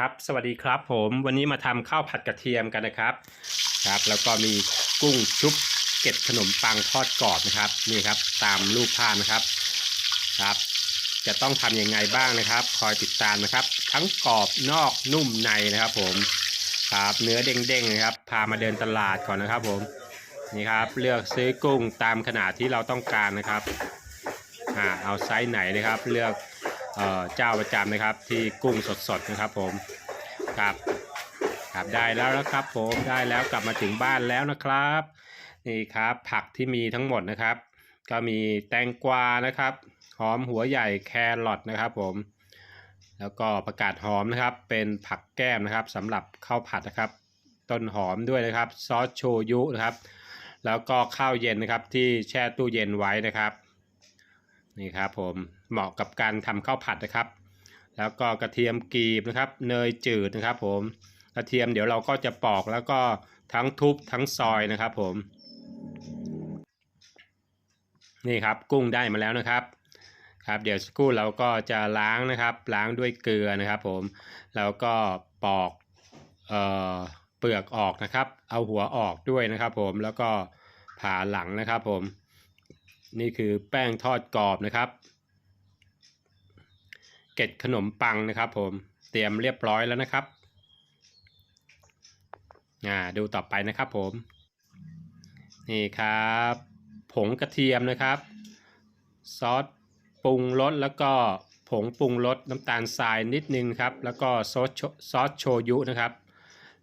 ครับสวัสดีครับผมวันนี้มาทำข้าวผัดกระเทียมกันนะครับครับ แล้วก็มีกุ้งชุบเก็ดขนมปังทอดกรอบนะครับนี่ครับตามรูปภาพนะครับครับ จะต้องทำยังไงบ้างนะครับ คอยติดตามนะครับ ทั้งกรอบนอกนุ่มในนะครับ ผมครับเนื้อเด้งๆนะครับ พามาเดินตลาดก่อนนะครับ ผมนี่ครับ เลือกซื้อกุ้งตามขนาดที่เราต้องการนะครับอ่าเอาไซส์ไหนนะครับ เลือก เจ้าประจำนะครับ ที่กุ้งสดๆนะครับผมครับครับได้แล้วนะครับ ผมได้แล้วกลับมาถึงบ้านแล้วนะครับนี่ครับผักที่มีทั้งหมดนะครับ ก็มีแตงกวานะครับหอมหัวใหญ่แครอทนะครับผมแล้วก็ประกาศหอมนะครับ เป็นผักแก้มนะครับสำหรับข้าวผัดนะครับ ต้นหอมด้วยนะครับซอสโชยุนะครับ แล้วก็ข้าวเย็นนะครับที่แช่ตู้เย็นไว้นะครับ นี่ครับผม เหมาะกับการทำข้าวผัดนะครับ แล้วก็กระเทียมกรีบนะครับ เนยจืดนะครับ ผมกระเทียมเดี๋ยวเราก็จะปอกแล้วก็ทั้งทุบทั้งซอยนะครับ ผม นี่ครับกุ้งได้มาแล้วนะครับครับเดี๋ยวสักครู่เราก็จะล้างนะครับ ล้างด้วยเกลือนะครับผมแล้วก็ปอกเอ่อเปลือกออกนะครับ เอาหัวออกด้วยนะครับผมแล้วก็ผ่าหลังนะครับผม นี่คือแป้งทอดกรอบนะครับ เกล็ดขนมปังนะครับผมเตรียมเรียบร้อยแล้วนะครับอ่าดูต่อไปนะครับผมนี่ครับ ผงกระเทียมนะครับ ซอสปรุงรสแล้วก็ผงปรุงรสน้ำตาลทรายนิดนึงครับ แล้วก็ซอสซอสโชยุนะครับ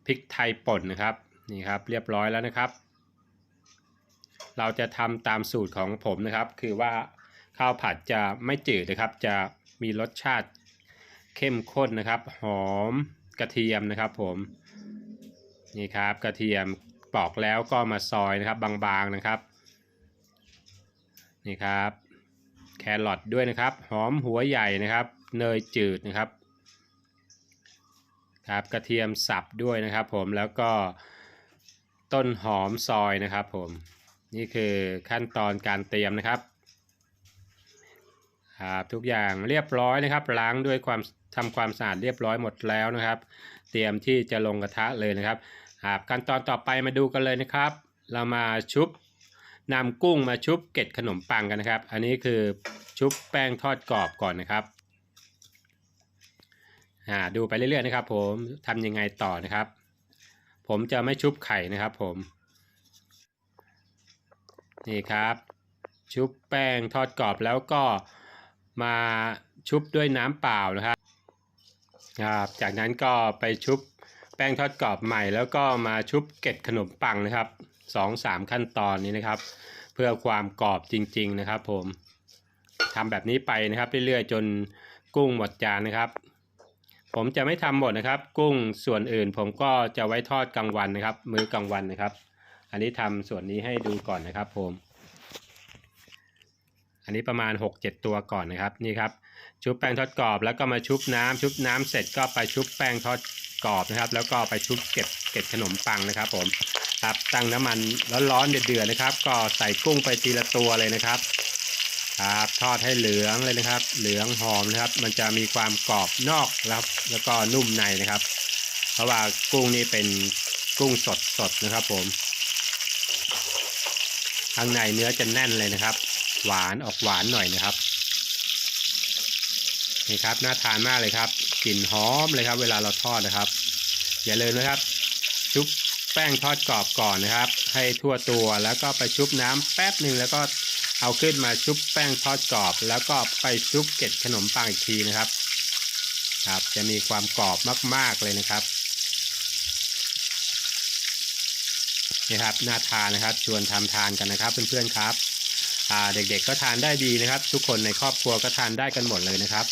พริกไทยป่นนะครับนี่ครับเรียบร้อยแล้วนะครับ เราจะทำตามสูตรของผมนะครับ คือว่าข้าวผัดจะไม่จืดนะครับจะ มีรสชาติเข้มข้นนะครับ หอมกระเทียมนะครับผมนี่ครับกระเทียมปอกแล้วก็มาซอยนะครับบางๆนะครับนี่ครับแครอทด้วยนะครับ หอมหัวใหญ่นะครับ เนยจืดนะครับครับกระเทียมสับด้วยนะครับ ผมแล้วก็ต้นหอมซอยนะครับ ผมนี่คือขั้นตอนการเตรียมนะครับ ครับทุกอย่างเรียบร้อยนะครับ ล้างด้วยความทำความสะอาดเรียบร้อยหมดแล้วนะครับ เตรียมที่จะลงกระทะเลยนะครับครับขั้นตอนต่อไปมาดูกันเลยนะครับ เรามาชุบนำกุ้งมาชุบเกล็ดขนมปังกันนะครับ อันนี้คือชุบแป้งทอดกรอบก่อนนะครับอ่าดูไปเรื่อยๆนะครับ ผมทำยังไงต่อนะครับ ผมจะไม่ชุบไข่นะครับ ผมนี่ครับ ชุบแป้งทอดกรอบแล้วก็ มาชุบด้วยน้ำเปล่านะครับครับ จากนั้นก็ไปชุบแป้งทอดกรอบใหม่ แล้วก็มาชุบเกล็ดขนมปังนะครับสองสามขั้นตอนนี้นะครับ เพื่อความกรอบจริง ๆนะครับ ผมทำแบบนี้ไปนะครับเรื่อยๆจนกุ้งหมดจานนะครับ ผมจะไม่ทำหมดนะครับ กุ้งส่วนอื่น ผมก็จะไว้ทอดกลางวันนะครับ มื้อกลางวันนะครับ อันนี้ทำส่วนนี้ให้ดูก่อนนะครับ ผม อันนี้ประมาณ 6-7 ตัวก่อนนะครับนี่ครับชุบแป้งทอดกรอบแล้วก็มาชุบน้ำชุบน้ำเสร็จก็ไปชุบแป้งทอดกรอบนะครับ แล้วก็ไปชุบเก็บเก็บขนมปังนะครับ ผมครับตั้งน้ำมันร้อนๆเดือดๆนะครับ ก็ใส่กุ้งไปทีละตัวเลยนะครับครับทอดให้เหลืองเลยนะครับ เหลืองหอมนะครับ มันจะมีความกรอบนอกแล้วแล้วก็นุ่มในนะครับ เพราะว่ากุ้งนี่เป็นกุ้งสดสดๆนะครับ ผมข้างในเนื้อจะแน่นเลยนะครับ หวานออกหวานหน่อยนะครับนี่ครับน่าทานมากเลยครับกลิ่นหอมเลยครับ เวลาเราทอดนะครับ อย่าลืมนะครับ ชุบแป้งทอดกรอบก่อนนะครับ ให้ทั่วตัวแล้วก็ไปชุบน้ำแป๊บหนึ่งแล้วก็เอาขึ้นมาชุบแป้งทอดกรอบ แล้วก็ไปชุบเกล็ดขนมปังอีกทีนะครับครับ จะมีความกรอบมาก ๆเลยนะครับนี่ครับน่าทานนะครับชวนทำทานกันนะครับเพื่อนๆครับ เด็กๆก็ทานได้ดีนะครับ ทุกคนในครอบครัวก็ทานได้กันหมดเลยนะครับ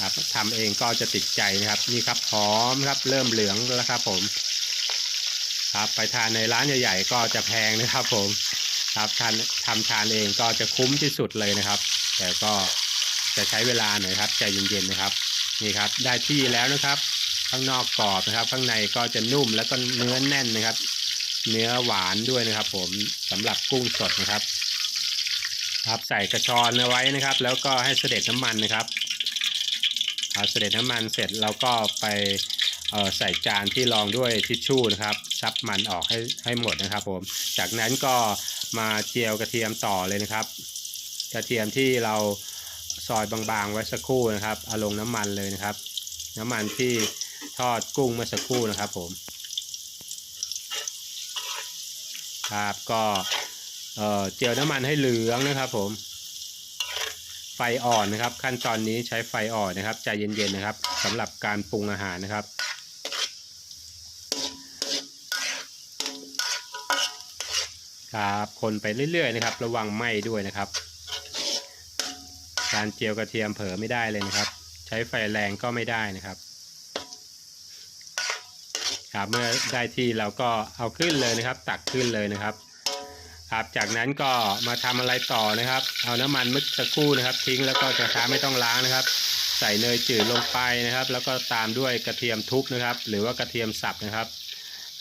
ครับทำเองก็จะติดใจนะครับนี่ครับหอมครับเริ่มเหลืองแล้วครับผมครับไปทานในร้านใหญ่ๆก็จะแพงนะครับผมครับทานทำทานเองก็จะคุ้มที่สุดเลยนะครับ แต่ก็จะใช้เวลาหน่อยครับใจเย็นๆนะครับนี่ครับได้ที่แล้วนะครับ ข้างนอกกรอบนะครับ ข้างในก็จะนุ่มแล้วก็เนื้อแน่นนะครับ เนื้อหวานด้วยนะครับ ผมสำหรับกุ้งสดนะครับ ครับใส่กระชอนเอาไว้นะครับ แล้วก็ให้เสด็จน้ำมันนะครับพอาเสด็จน้ำมันเสร็จเราก็ไปใส่จานที่รองด้วยทิชชู่นะครับซับมันออกให้ให้หมดนะครับ ผม จากนั้นก็มาเจียวกระเทียมต่อเลยนะครับ กระเทียมที่เราซอยบางๆไว้สักครู่นะครับเอาลงน้ำมันเลยนะครับ น้ำมันที่ทอดกุ้งเมื่อสักครู่นะครับ ผม ครับก็ เอ่อเจียวน้ำมันให้เหลืองนะครับ ผม ไฟอ่อนนะครับ ขั้นตอนนี้ใช้ไฟอ่อนนะครับใจเย็นๆนะครับสำหรับการปรุงอาหารนะครับครับคนไปเรื่อยๆนะครับ ระวังไหม้ด้วยนะครับ การเจียวกระเทียมเผลอไม่ได้เลยนะครับ ใช้ไฟแรงก็ไม่ได้นะครับ ครับเมื่อได้ที่เราก็เอาขึ้นเลยนะครับ ตักขึ้นเลยนะครับ ครับจากนั้นก็มาทำอะไรต่อนะครับ เอาน้ำมันมึกสักครู่นะครับ ทิ้งแล้วก็กระทะไม่ต้องล้างนะครับ ใส่เนยจืดลงไปนะครับ แล้วก็ตามด้วยกระเทียมทุบนะครับ หรือว่ากระเทียมสับนะครับ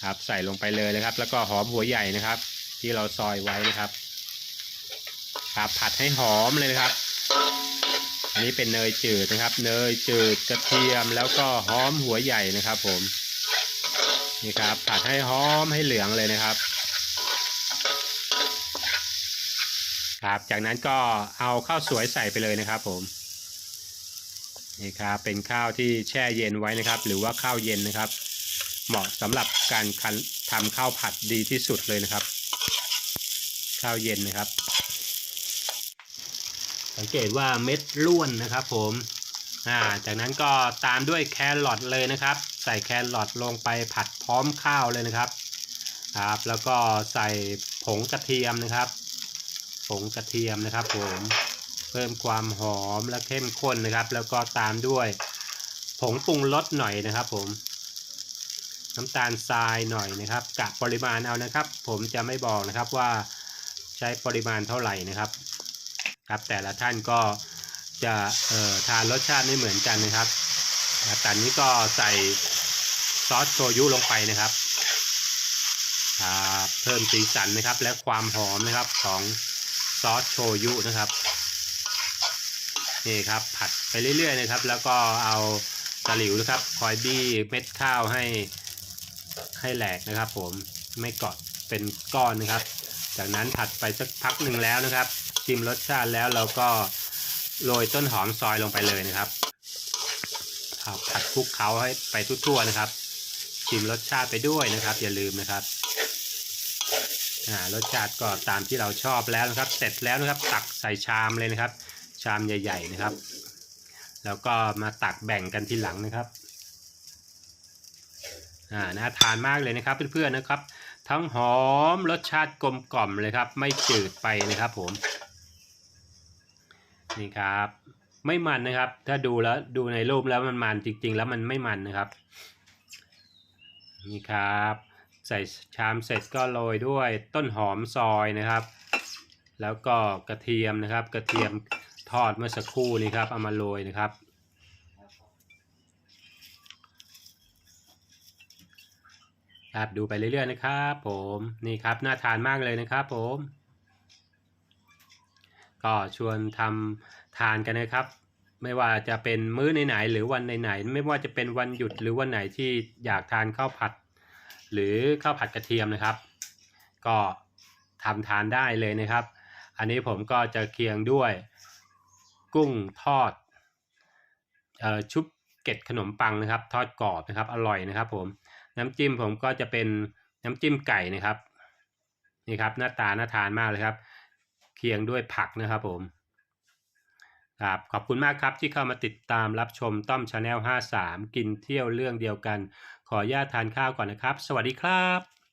ครับใส่ลงไปเลยนะครับ แล้วก็หอมหัวใหญ่นะครับ ที่เราซอยไว้นะครับ ครับผัดให้หอมเลยนะครับ อันนี้เป็นเนยจืดนะครับ เนยจืดกระเทียมแล้วก็หอมหัวใหญ่นะครับ ผมนี่ครับผัดให้หอมให้เหลืองเลยนะครับ ครับ จากนั้นก็เอาข้าวสวยใส่ไปเลยนะครับผมนี่ครับเป็นข้าวที่แช่เย็นไว้นะครับ หรือว่าข้าวเย็นนะครับ เหมาะสำหรับการทำข้าวผัดดีที่สุดเลยนะครับ ข้าวเย็นนะครับ สังเกตว่าเม็ดร่วนนะครับผมอ่าจากนั้นก็ตามด้วยแครอทเลยนะครับ ใส่แครอทลงไปผัดพร้อมข้าวเลยนะครับครับแล้วก็ใส่ผงกระเทียมนะครับ ผงกระเทียมนะครับผมเพิ่มความหอมและเข้มข้นนะครับ แล้วก็ตามด้วย ผงปรุงรสหน่อยนะครับ ผม น้ำตาลทรายหน่อยนะครับกะปริมาณเอานะครับ ผมจะไม่บอกนะครับว่าใช้ปริมาณเท่าไหร่นะครับ ครับแต่ละท่านก็จะเอ่อทานรสชาติไม่เหมือนกันนะครับแต่นี้ก็ใส่ซอสโชยุลงไปนะครับครับเพิ่มสีสันนะครับและความหอมนะครับของ ซอสโชยุนะครับนี่ครับผัดไปเรื่อยๆนะครับ แล้วก็เอาตะหลิวนะครับคอยบี้เม็ดข้าวให้ให้แหลกนะครับ ผมไม่เกาะเป็นก้อนนะครับ จากนั้นผัดไปสักพักหนึ่งแล้วนะครับ ชิมรสชาติแล้วเราก็โรยต้นหอมซอยลงไปเลยนะครับผัดคลุกเคล้าให้ไปทั่วๆนะครับ ชิมรสชาติไปด้วยนะครับ อย่าลืมนะครับ อ่ารสชาติก็ตามที่เราชอบแล้วนะครับ เสร็จแล้วนะครับ ตักใส่ชามเลยนะครับ ชามใหญ่ ๆนะครับ แล้วก็มาตักแบ่งกันทีหลังนะครับอ่าน่าทานมากเลยนะครับเพื่อนๆนะครับ ทั้งหอมรสชาติกลมกล่อมเลยครับ ไม่จืดไปนะครับผมนี่ครับไม่มันนะครับ ถ้าดูแล้วดูในรูปแล้วมันมันจริง ๆ แล้วมันไม่มันนะครับ นี่ครับ ใส่ชามเสร็จก็โรยด้วยต้นหอมซอยนะครับ แล้วก็กระเทียมนะครับ กระเทียมทอดเมื่อสักครู่นี้ครับเอามาโรยนะครับ ครับดูไปเรื่อยๆนะครับผมนี่ครับน่าทานมากเลยนะครับผมก็ชวนทำทานกันนะครับ ไม่ว่าจะเป็นมื้อไหนๆหรือวันไหนๆไม่ว่าจะเป็นวันหยุดหรือวันไหนที่อยากทานข้าวผัด หรือข้าวผัดกระเทียมนะครับ ก็ทำทานได้เลยนะครับ อันนี้ผมก็จะเคียงด้วยกุ้งทอดออชุบเกล็ดขนมปังนะครับ ทอดกรอบนะครับ อร่อยนะครับ ผมน้ำจิ้มผมก็จะเป็นน้ำจิ้มไก่นะครับนี่ครับหน้าตาน่าทานมากเลยครับ เคียงด้วยผักนะครับผมครับขอบคุณมากครับที่เข้ามาติดตามรับชมต้อมชาแนล53 กินเที่ยวเรื่องเดียวกัน ออนุญาตทานข้าวก่อนนะครับ สวัสดีครับ